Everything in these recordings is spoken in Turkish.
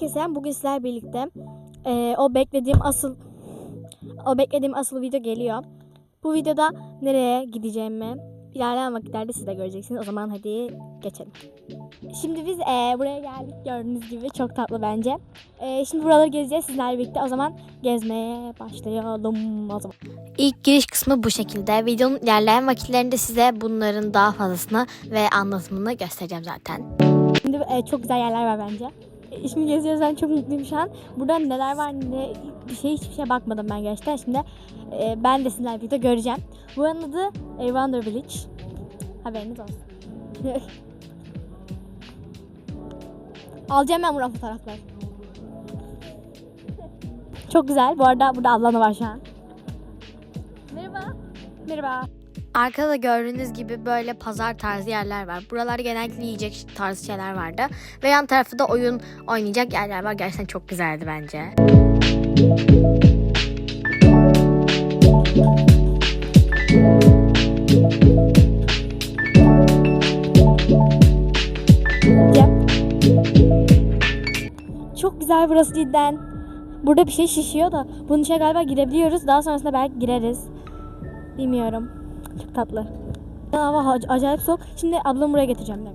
Herkese bugün sizler birlikte eee, o beklediğim asıl o beklediğim asıl video geliyor. Bu videoda nereye gideceğimi ilerleyen vakitlerde siz de göreceksiniz. O zaman hadi geçelim. Şimdi biz eee, buraya geldik gördüğünüz gibi çok tatlı bence. Eee, şimdi buraları gezeceğiz sizlerle birlikte. O zaman gezmeye başlayalım o zaman. İlk giriş kısmı bu şekilde. Videonun ilerleyen vakitlerinde size bunların daha fazlasını ve anlatımını göstereceğim zaten. Şimdi e, çok güzel yerler var bence. Şimdi geziyoruz ben çok mutluyum şu an. Burada neler var ne bir şey hiçbir şeye bakmadım ben gerçekten. Şimdi e, ben de sizinle birlikte göreceğim. Buranın adı e, Wonder Village. Haberiniz olsun. Alacağım ben buradan fotoğraflar. Çok güzel. Bu arada burada ablam da var şu an. Merhaba. Merhaba. Arkada da gördüğünüz gibi böyle pazar tarzı yerler var. Buralarda genellikle yiyecek tarzı şeyler vardı. Ve yan tarafta da oyun oynayacak yerler var. Gerçekten çok güzeldi bence. Çok güzel burası cidden. Burada bir şey şişiyor da bunun içine galiba girebiliyoruz. Daha sonrasında belki gireriz. Bilmiyorum. Çok tatlı. Hava ac- acayip soğuk. Şimdi ablamı buraya getireceğim. Bir.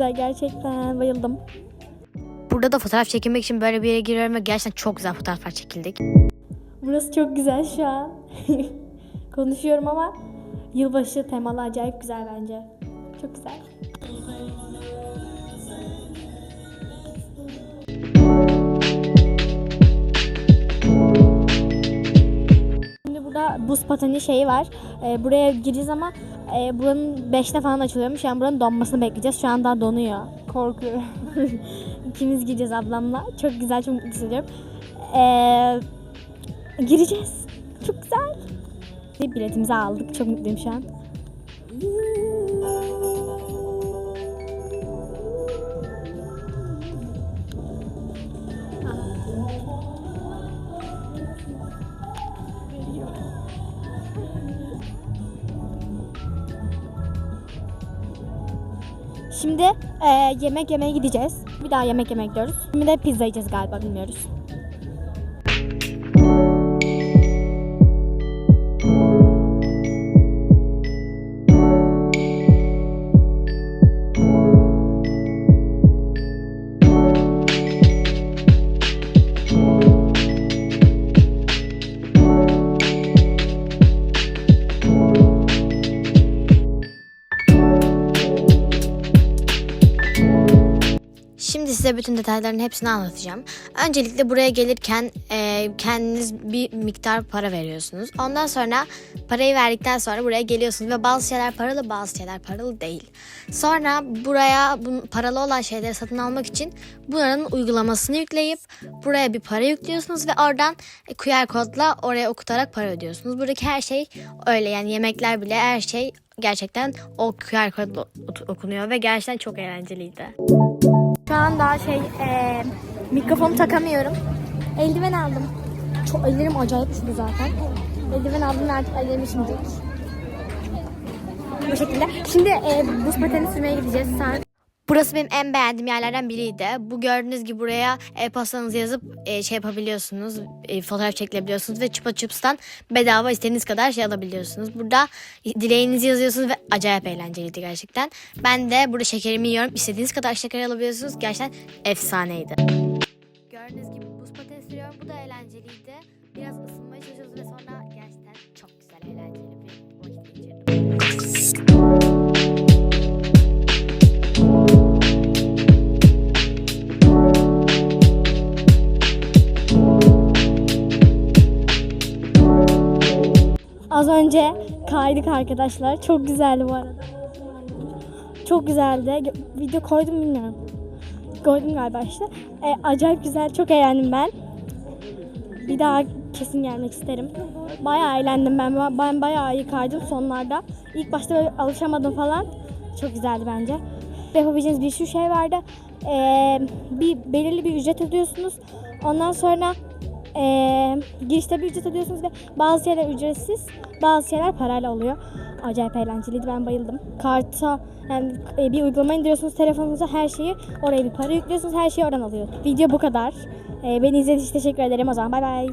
Güzel gerçekten. Bayıldım. Burada da fotoğraf çekilmek için böyle bir yere giriyorum ve gerçekten çok güzel fotoğraflar çekildik. Burası çok güzel şu an. Konuşuyorum ama yılbaşı temalı acayip güzel bence. Çok güzel. Buz pateni şeyi var. Ee, buraya gireceğiz ama e, buranın 5'te falan açılıyormuş. Yani buranın donmasını bekleyeceğiz. Şu an daha donuyor. Korkuyorum. İkimiz gideceğiz ablamla. Çok güzel, çok mutlu hissediyorum. Ee, gireceğiz. Çok güzel. Biletimizi aldık. Çok mutluyum şu an. Şimdi e, yemek yemeye gideceğiz. Bir daha yemek yemeye gidiyoruz. Şimdi de pizza yiyeceğiz galiba bilmiyoruz. Size bütün detayların hepsini anlatacağım. Öncelikle buraya gelirken e, kendiniz bir miktar para veriyorsunuz. Ondan sonra parayı verdikten sonra buraya geliyorsunuz ve bazı şeyler paralı bazı şeyler paralı değil. Sonra buraya bu, paralı olan şeyleri satın almak için buranın uygulamasını yükleyip buraya bir para yüklüyorsunuz ve oradan e, QR kodla oraya okutarak para ödüyorsunuz. Buradaki her şey öyle yani yemekler bile her şey gerçekten o QR kodla okunuyor ve gerçekten çok eğlenceliydi. Şu an daha şey e, mikrofonu takamıyorum. Eldiven aldım. Çok ellerim acayip üşüdü zaten. Eldiven aldım ve artık ellerim üşümeyecek. Bu şekilde. Şimdi e, buz pateni sürmeye gideceğiz. Saat Burası benim en beğendiğim yerlerden biriydi. Bu gördüğünüz gibi buraya e-postanızı yazıp e, şey yapabiliyorsunuz. e, fotoğraf çekilebiliyorsunuz ve Chupa Chups'tan bedava istediğiniz kadar şey alabiliyorsunuz. Burada dileğinizi yazıyorsunuz ve acayip eğlenceliydi gerçekten. Ben de burada şekerimi yiyorum. İstediğiniz kadar şeker alabiliyorsunuz. Gerçekten efsaneydi. Gördüğünüz gibi buz pateni sürüyorum. Bu da eğlenceliydi. Biraz ısınmaya çalışıyoruz ve sonra gerçekten çok güzel eğlenceli önce kaydık arkadaşlar. Çok güzeldi bu arada. Çok güzeldi. Video koydum bilmiyorum. Koydum galiba işte. E, acayip güzel. Çok eğlendim ben. Bir daha kesin gelmek isterim. Bayağı eğlendim ben. Ben bayağı iyi kaydım sonlarda. İlk başta alışamadım falan. Çok güzeldi bence. Yapabileceğiniz bir sürü şey vardı. Ee, bir belirli bir ücret ödüyorsunuz. Ondan sonra ee, girişte bir ücret ödüyorsunuz ve bazı şeyler ücretsiz, bazı şeyler parayla oluyor. Acayip eğlenceliydi. Ben bayıldım. Karta yani e, bir uygulama indiriyorsunuz telefonunuza her şeyi oraya bir para yüklüyorsunuz her şeyi oradan alıyor. Video bu kadar. Ee, beni izlediğiniz için teşekkür ederim. O zaman bay bay.